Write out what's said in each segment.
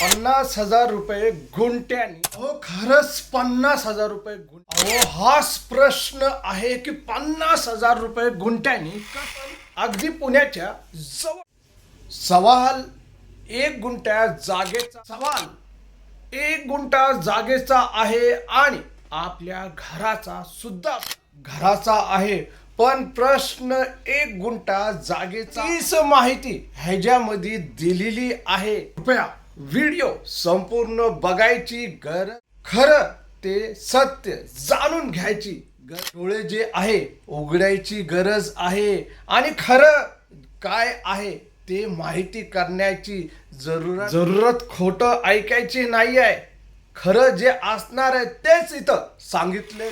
पन्नास हजार रुपये गुंट्यानी अहो खरंच पन्नास हजार रुपये गुंट अहो हाच प्रश्न आहे की पन्नास हजार रुपये गुंट्याने अगदी पुण्याच्या जवळ सवाल एक गुंट्या जागेचा सवाल एक गुंठा जागेचा आहे आणि आपल्या घराचा सुद्धा घराचा आहे. पण प्रश्न एक गुंठा जागेचा माहिती ह्याच्यामध्ये दिलेली आहे. कृपया व्हिडिओ संपूर्ण बघायची गरज. खरं ते सत्य जाणून घ्यायची डोळे जे आहे उघडायची गरज आहे. आणि खरं काय आहे ते माहिती करण्याची जरूरत जरूरत खोटं ऐकायची नाही आहे खरं जे असणार आहे तेच इथं सांगितले.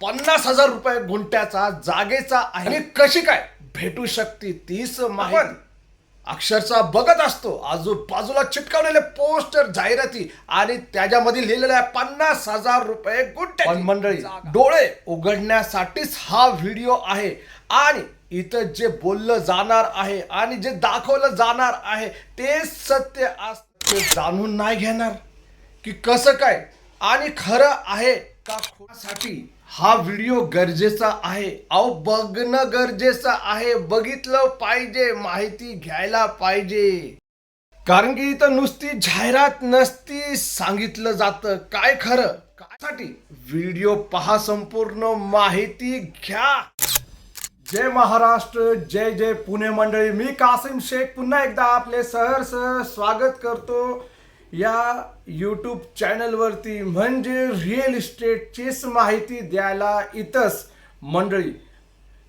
पन्नास हजार रुपये गुंट्याचा जागेचा आहे. आणि कशी काय? भेटू शकते तीच माहिती. अक्षरशः बघत असतो. आजूबाजूला चिटकवलेले पोस्टर जाहिराती आणि त्याच्यामध्ये लिहिलेलं आहे पन्नास हजार रुपये पण मंडळी डोळे उघडण्यासाठीच हा व्हिडिओ आहे. आणि इथं जे बोललं जाणार आहे आणि जे दाखवलं जाणार आहे ते सत्य असतं. ते जाणून नाही घेणार. की कसं काय? आणि खरं आहे साठी हा व्हिडिओ गरजेचा आहे. अहो बघणं गरजेचं आहे. बघितलं पाहिजे. माहिती घ्यायला पाहिजे. कारण की इथं नुसती जाहिरात नसती सांगितलं जातं. काय खरं? काय साठी व्हिडिओ पहा संपूर्ण. माहिती घ्या. जय महाराष्ट्र. जय जय पुणे मंडळी. मी कासिम शेख. पुन्हा एकदा आपले सहर्ष स्वागत करतो. या यूट्यूब चॅनलवरती म्हणजे रिअल इस्टेटचीच माहिती द्यायला इथंच मंडळी.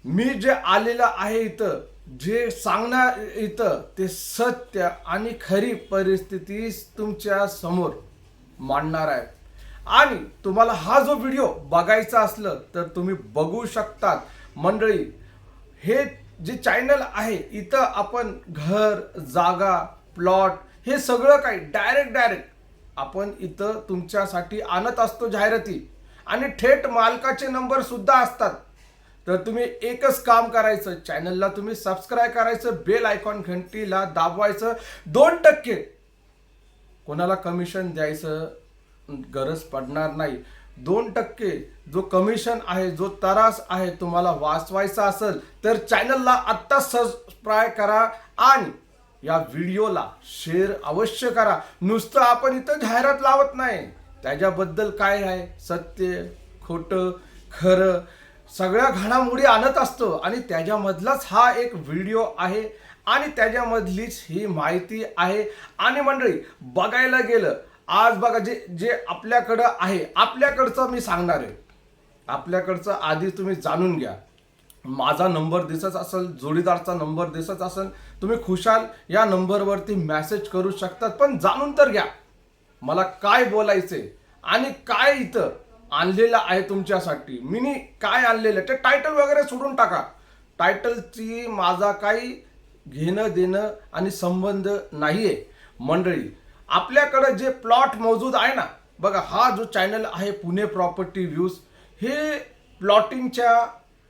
मी जे आलेलं आहे इथं जे सांगणार इथं ते सत्य आणि खरी परिस्थिती तुमच्यासमोर मांडणार आहे. आणि तुम्हाला हा जो व्हिडिओ बघायचा असलं तर तुम्ही बघू शकतात. मंडळी हे जे चॅनल आहे इथं आपण घर जागा प्लॉट हे सगळं काही डायरेक्ट डायरेक्ट आपण इथं तुमच्यासाठी आणत असतो जाहिराती. आणि थेट मालकाचे नंबर सुद्धा असतात. तर तुम्ही एकच काम करायचं. चॅनलला तुम्ही सबस्क्राईब करायचं. बेल आयकॉन घंटीला दाबवायचं. दोन टक्के. कोणाला कमिशन द्यायचं? गरज पडणार नाही. दोन टक्के. जो कमिशन आहे जो तरास आहे तुम्हाला वाचवायचा असेल तर चॅनलला आत्ता सबस्क्राईब करा. आणि या व्हिडिओला शेअर अवश्य करा. नुसतं आपण इथं जाहिरात लावत नाही. त्याच्याबद्दल काय आहे? सत्य खोटं खरं सगळ्या घडामोडी आणत असतो. आणि त्याच्यामधलाच हा एक व्हिडिओ आहे. आणि त्याच्यामधलीच ही माहिती आहे. आणि मंडळी बघायला गेलं आज बघा जे जे आपल्याकडं आहे आपल्याकडचं मी सांगणार आहे. आपल्याकडचं आधी तुम्ही जाणून घ्या. माझा नंबर दिसत असेल जोडीदारचा नंबर दिसत असेल तुम्ही खुशाल या नंबरवरती मॅसेज करू शकतात. पण जाणून तर घ्या मला काय बोलायचे आणि काय इथं आणलेलं आहे तुमच्यासाठी. मिनी काय आणलेलं आहे? ते टायटल वगैरे सोडून टाका. टायटलची माझा काही घेणं देणं आणि संबंध नाही आहे मंडळी आपल्याकडं जे प्लॉट मौजूद आहे ना बघा हा जो चॅनल आहे पुणे प्रॉपर्टी व्ह्यूज हे प्लॉटिंगच्या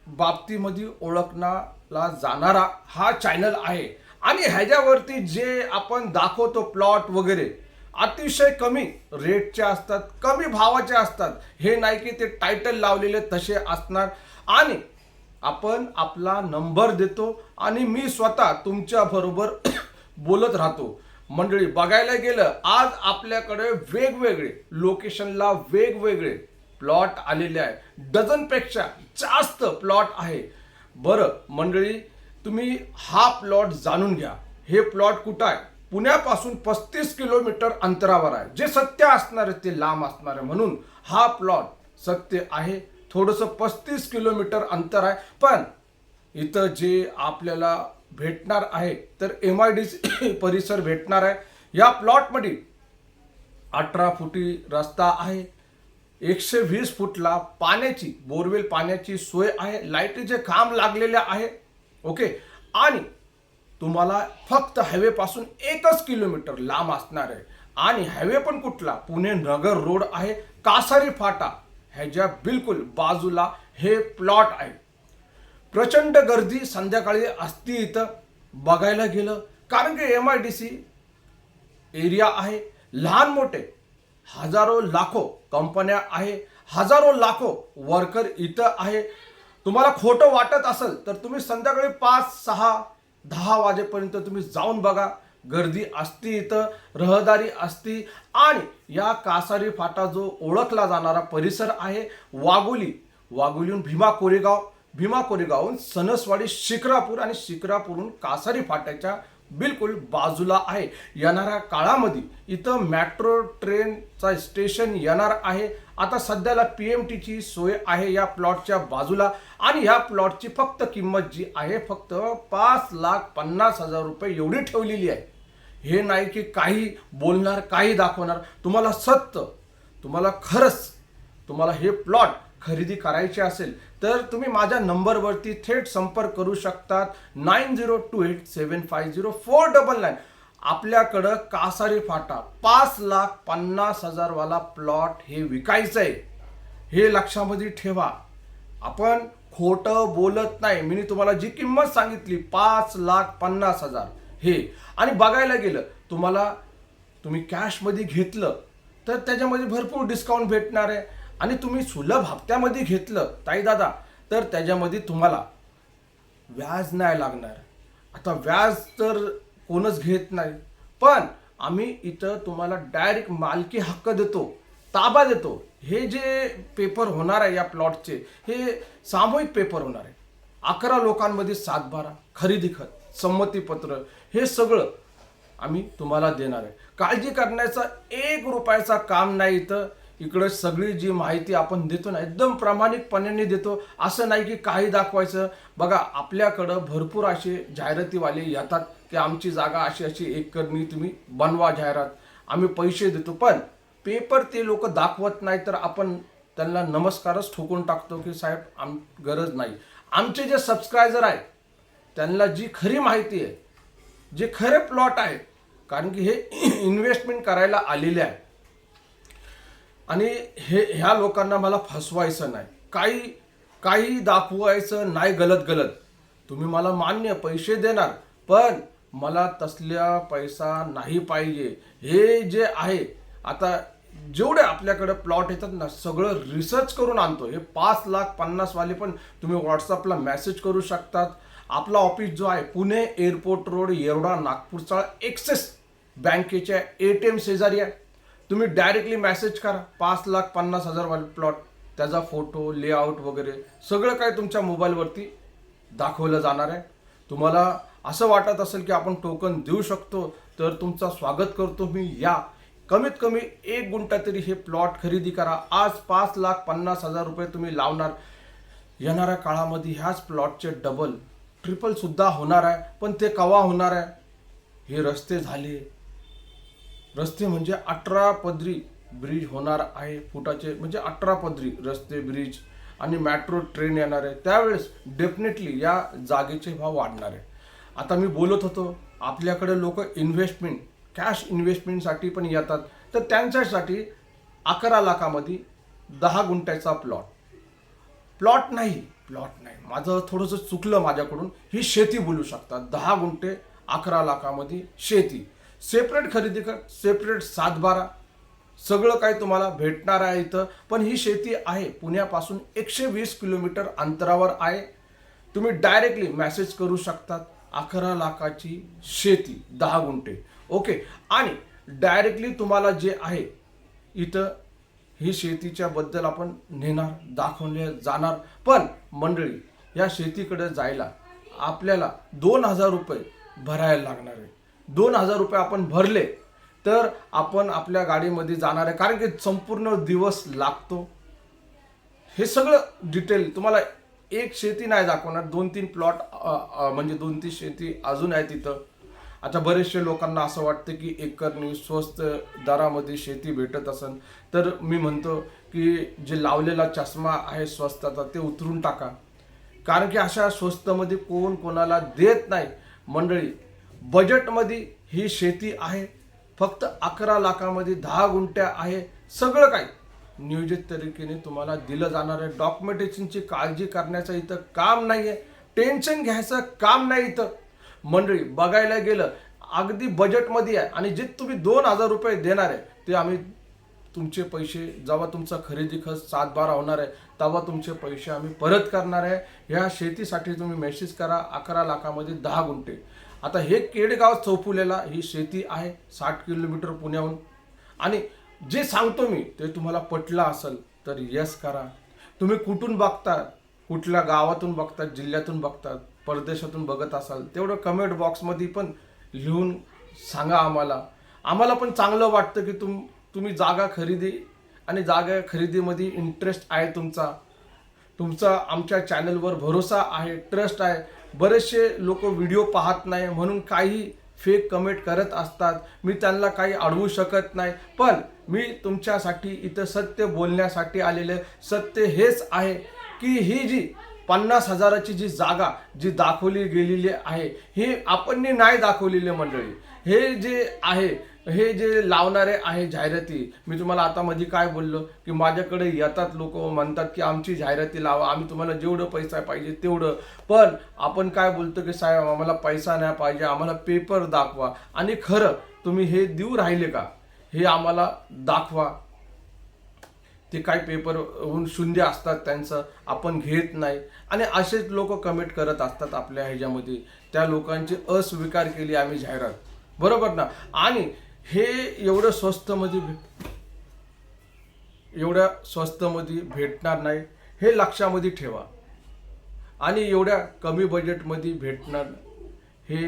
बाबतीमध्ये ओळखणाला जाणारा हा चॅनल आहे. आणि ह्याच्यावरती जे आपण दाखवतो प्लॉट वगैरे अतिशय कमी रेटचे असतात कमी भावाचे असतात. हे नाही की ते टायटल लावलेले तसे असणार. आणि आपण आपला नंबर देतो आणि मी स्वतः तुमच्या बरोबर बोलत राहतो. मंडळी बघायला गेलं आज आपल्याकडे वेगवेगळे लोकेशनला वेगवेगळे प्लॉट आलेले आहे. डझनपेक्षा जास्त प्लॉट आहे. बरं मंडळी तुम्ही हा प्लॉट जाणून घ्या. हे प्लॉट कुठं आहे? पुण्यापासून पस्तीस किलोमीटर अंतरावर आहे. जे सत्य असणार आहे ते लांब असणार आहे. म्हणून हा प्लॉट सत्य आहे. थोडंसं पस्तीस किलोमीटर अंतर आहे. पण इथं जे आपल्याला भेटणार आहे तर एम आय डी परिसर भेटणार आहे. या प्लॉटमध्ये अठरा फुटी रस्ता आहे. एकशे वीस फुटला पाण्याची बोरवेल पाण्याची सोय आहे लाईटीचे खांब लागलेले आहे ओके? आणि तुम्हाला फक्त हायवेपासून एकच किलोमीटर लांब असणार आहे. आणि हायवे पण कुठला? पुणे नगर रोड आहे कासारी फाटा. ह्याच्या बिलकुल बाजूला हे प्लॉट आहे. प्रचंड गर्दी संध्याकाळी असती इथं. बघायला गेलं कारण की M I D C area आहे. लहान मोठे हजारो लाखो कंपन्या आहे हजारो लाखो वर्कर इथं आहे. तुम्हाला खोटं वाटत असेल तर तुम्ही संध्याकाळी पाच सहा दहा वाजेपर्यंत तुम्ही जाऊन बघा. गर्दी असती इथं रहदारी असती. आणि या कासारी फाटा जो ओळखला जाणारा परिसर आहे वाघोली. वाघोलीहून भीमा कोरेगाव. भीमा कोरेगावहून सणसवाडी शिक्रापूर आणि शिक्रापूरहून कासारी फाट्याच्या बिलकुल बाजूला आहे. येणाऱ्या काळामध्ये इथं मेट्रो ट्रेनचा स्टेशन येणार आहे. आता सध्याला पी एम टीची सोय आहे या प्लॉटच्या बाजूला आणि ह्या प्लॉटची फक्त किंमत जी आहे फक्त पाच लाख पन्नास हजार रुपये एवढी ठेवलेली आहे. हे नाही की काही बोलणार काही दाखवणार. तुम्हाला सत्य तुम्हाला खरंच तुम्हाला हे प्लॉट खरेदी करायची असेल तर तुम्ही माझ्या नंबरवरती थेट संपर्क करू शकतात nine zero two eight seven five zero four double nine. आपल्याकडं कासारी फाटा पाच लाख पन्नास हजारवाला प्लॉट हे विकायचं आहे हे लक्षामध्ये ठेवा. आपण खोटं बोलत नाही. मी तुम्हाला जी किंमत सांगितली पाच लाख पन्नास हजार. हे. आणि बघायला गेलं तुम्हाला तुम्ही कॅशमध्ये घेतलं तर त्याच्यामध्ये भरपूर डिस्काउंट भेटणार आहे. आणि तुम्ही सुलभ हप्त्यामध्ये घेतलं ताई दादा तर त्याच्यामध्ये तुम्हाला व्याज नाही लागणार. आता व्याज तर कोणच घेत नाही. पण आम्ही इथं तुम्हाला डायरेक्ट मालकी हक्क देतो ताबा देतो. हे जे पेपर होणार आहे या प्लॉटचे हे सामूहिक पेपर होणार आहे. अकरा लोकांमध्ये सातबारा खरेदी खत संमतीपत्र हे सगळं आम्ही तुम्हाला देणार आहे. काळजी करण्याचा एक रुपयाचा काम नाही इथं. इकडं सगळी जी माहिती आपण देतो ना एकदम प्रामाणिकपणाने देतो. असं नाही की काही दाखवायचं. बघा आपल्याकडं भरपूर असे जाहिरातीवाले येतात की आमची जागा अशी अशी एक करणी तुम्ही बनवा जाहिरात. आम्ही पैसे देतो पण पेपर ते लोक दाखवत नाही तर आपण त्यांना नमस्कारच ठोकून टाकतो की साहेब आम गरज नाही. आमचे जे सबस्क्रायबर आहे त्यांना जी खरी माहिती आहे जे खरे प्लॉट आहे कारण की हे इन्व्हेस्टमेंट करायला आलेले आहे आणि हे ह्या लोकांना मला फसवायचं नाही. काही काही दाखवायचं नाही गलत गलत. तुम्ही मला मान्य पैसे देणार पण मला तसल्या पैसा नाही पाहिजे. हे जे आहे आता जेवढे आपल्याकडे प्लॉट येतात ना सगळं रिसर्च करून आणतो. हे पाच लाख पन्नासवाले पण तुम्ही व्हॉट्सअपला मेसेज करू शकतात. आपला ऑफिस जो आहे पुणे एअरपोर्ट रोड येरवडा नागपूरचा एक्सेस बँकेच्या ए टी एम शेजारी आहे. तुम्ही डायरेक्टली मेसेज करा. पाच लाख पन्नास हजार प्लॉट त्याचा फोटो लेआउट वगैरे सगळं काय तुमच्या मोबाईलवरती दाखवलं जाणार आहे. तुम्हाला असं वाटत असेल की आपण टोकन देऊ शकतो तर तुमचा स्वागत करतो मी या. कमीत कमी एक गुंठा तरी हे प्लॉट खरेदी करा. आज पाच लाख पन्नास हजार रुपये तुम्ही लावणार. येणाऱ्या काळामध्ये ह्याच प्लॉटचे डबल ट्रिपलसुद्धा होणार आहे. पण ते कवा होणार आहे? हे रस्ते झाले. रस्ते म्हणजे अठरा पदरी ब्रिज होणार आहे फुटाचे म्हणजे अठरा पदरी रस्ते ब्रिज आणि मेट्रो ट्रेन येणार आहे. त्यावेळेस डेफिनेटली या जागेचे भाव वाढणार आहे. आता मी बोलत होतो आपल्याकडे लोक इन्व्हेस्टमेंट कॅश इन्व्हेस्टमेंटसाठी पण येतात. तर त्यांच्यासाठी अकरा लाखामध्ये दहा गुंठ्याचा प्लॉट प्लॉट नाही प्लॉट नाही. माझं थोडंसं चुकलं माझ्याकडून. ही शेती बोलू शकतात. दहा गुंठे अकरा लाखामध्ये शेती. सेपरेट खरेदी कर सेपरेट सातबारा सगळं काही तुम्हाला भेटणार आहे इथं. पण ही शेती आहे पुण्यापासून एकशे वीस किलोमीटर अंतरावर आहे. तुम्ही डायरेक्टली मॅसेज करू शकतात अकरा लाखाची शेती दहा गुंठे. ओके? आणि डायरेक्टली तुम्हाला जे आहे इथं ही शेतीच्या बद्दल आपण नेणार दाखवले जाणार. पण मंडळी या शेतीकडे जायला आपल्याला दोन हजार रुपये भरायला लागणार आहे. दोन हजार रुपये आपण भरले तर आपण आपल्या गाडीमध्ये जाणार आहे कारण की संपूर्ण दिवस लागतो. हे सगळं डिटेल तुम्हाला एक शेती नाही दाखवणार दोन तीन प्लॉट म्हणजे दोन तीन शेती अजून आहे तिथं. आता बरेचसे लोकांना असं वाटतं की एकरनी स्वस्त दरामध्ये शेती भेटत असेल तर मी म्हणतो की जे लावलेला चष्मा आहे स्वस्ताचा ते उतरून टाका. कारण की अशा स्वस्तमध्ये कोण कोणाला देत नाही. मंडळी बजेटमध्ये ही शेती आहे फक्त अकरा लाखामध्ये दहा गुंठ्या आहे सगळं काही नियोजित तरीकेने तुम्हाला दिलं जाणार आहे. डॉक्युमेंटेशनची काळजी करण्याचं इथं काम नाही आहे टेन्शन घ्यायचं काम नाही इथं. मंडळी बघायला गेलं अगदी बजेटमध्ये आहे आणि जे तुम्ही दोन हजार रुपये देणार आहे ते आम्ही तुमचे पैसे जेव्हा तुमचा खरेदी खर्च सात बारा होणार आहे तेव्हा तुमचे पैसे आम्ही परत करणार आहे. ह्या शेतीसाठी तुम्ही मेसेज करा अकरा लाखामध्ये दहा गुंठे. आता हे केडगाव चौफुलेला ही शेती आहे साठ किलोमीटर पुण्याहून. आणि जे सांगतो मी ते तुम्हाला पटलं असेल तर यस करा. तुम्ही कुठून बघतात कुठल्या गावातून बघतात जिल्ह्यातून बघतात परदेशातून बघत असाल तेवढं कमेंट बॉक्समध्ये पण लिहून सांगा आम्हाला. आम्हाला पण चांगलं वाटतं की तुम तुम्ही जागा खरेदी आणि जागा खरेदीमध्ये इंटरेस्ट आहे तुमचा. तुमचा आमच्या चॅनलवर भरोसा आहे ट्रस्ट आहे. बरेचसे लोक व्हिडिओ पाहत नाही म्हणून काही फेक कमेंट करत असतात. मी त्यांना काही अडवू शकत नाही. पण मी तुमच्यासाठी इथं सत्य बोलण्यासाठी आलेलं सत्य हेच आहे की ही जी पन्नास हजाराची जी जागा जी दाखवली गेलेली आहे ही आपण नाही दाखवलेली मंडळी. हे जे आहे हे जे लावणारे आहे जाहिराती मी तुम्हाला आता मध्ये काय बोललो की माझ्याकडे येतात लोक म्हणतात की आमची जाहिराती लावा आम्ही तुम्हाला जेवढं पैसा पाहिजे तेवढं. पण आपण काय बोलतो की साहेब आम्हाला पैसा नाही पाहिजे आम्हाला पेपर दाखवा. आणि खरं तुम्ही हे देऊ राहिले का? हे आम्हाला दाखवा. ते काय पेपर होऊन शून्य असतात त्यांचं आपण घेत नाही. आणि असेच लोक कमेंट करत असतात आपल्या ह्याच्यामध्ये. त्या लोकांची अस्वीकार केली आम्ही जाहिरात. बरोबर ना? आणि हे एवढं स्वस्तमध्ये भेट एवढ्या स्वस्तमध्ये भेटणार नाही. हे लक्षामध्ये ठेवा. आणि एवढ्या कमी बजेटमध्ये भेटणार हे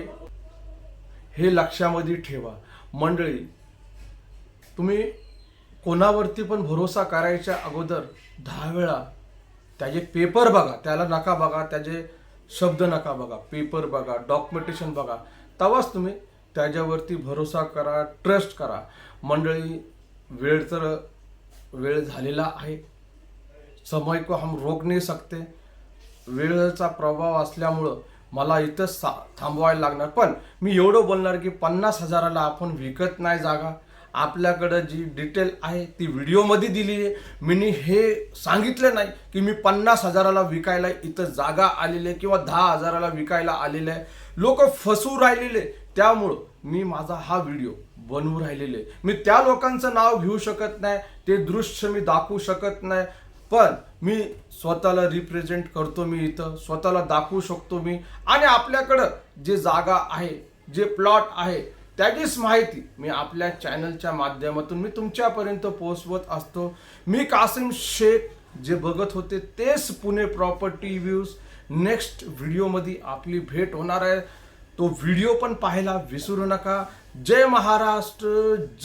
हे लक्षामध्ये ठेवा. मंडळी तुम्ही कोणावरती पण भरोसा करायच्या अगोदर दहा वेळा त्याचे पेपर बघा. त्याला नका बघा. त्याचे शब्द नका बघा. पेपर बघा. डॉक्युमेंटेशन बघा. तेव्हाच तुम्ही त्याच्यावरती भरोसा करा ट्रस्ट करा. मंडळी वेळ तर वेळ झालेला आहे. समय को हम रोक नाही सकते. वेळेचा प्रभाव असल्यामुळं मला इथं सा थांबवायला लागणार. पण मी एवढं बोलणार की पन्नास हजाराला आपण विकत नाही जागा. आपल्याकडं जी डिटेल आहे ती व्हिडिओमध्ये दिली आहे. मी हे सांगितलं नाही की मी पन्नास हजाराला विकायला इथं जागा आलेली आहे किंवा दहा हजाराला विकायला आलेले आहे. लोक फसू राहिलेले. त्यामुळं मी माझा हा व्हिडिओ बनवू राहिलेले. आहे. मी त्या लोकांचं नाव घेऊ शकत नाही ते दृश्य मी दाखवू शकत नाही पण मी स्वतःला रिप्रेझेंट करतो मी इथं स्वतःला दाखवू शकतो मी. आणि आपल्याकडं जे जागा आहे जे प्लॉट आहे त्याचीच माहिती मी आपल्या चॅनलच्या माध्यमातून मी तुमच्यापर्यंत पोहोचवत असतो. मी कासिम शेख जे बघत होते तेच पुणे प्रॉपर्टी व्ह्यूज नेक्स्ट व्हिडिओमध्ये आपली भेट होणार आहे. तो व्हिडिओ पण पाहायला विसरू नका. जय महाराष्ट्र जय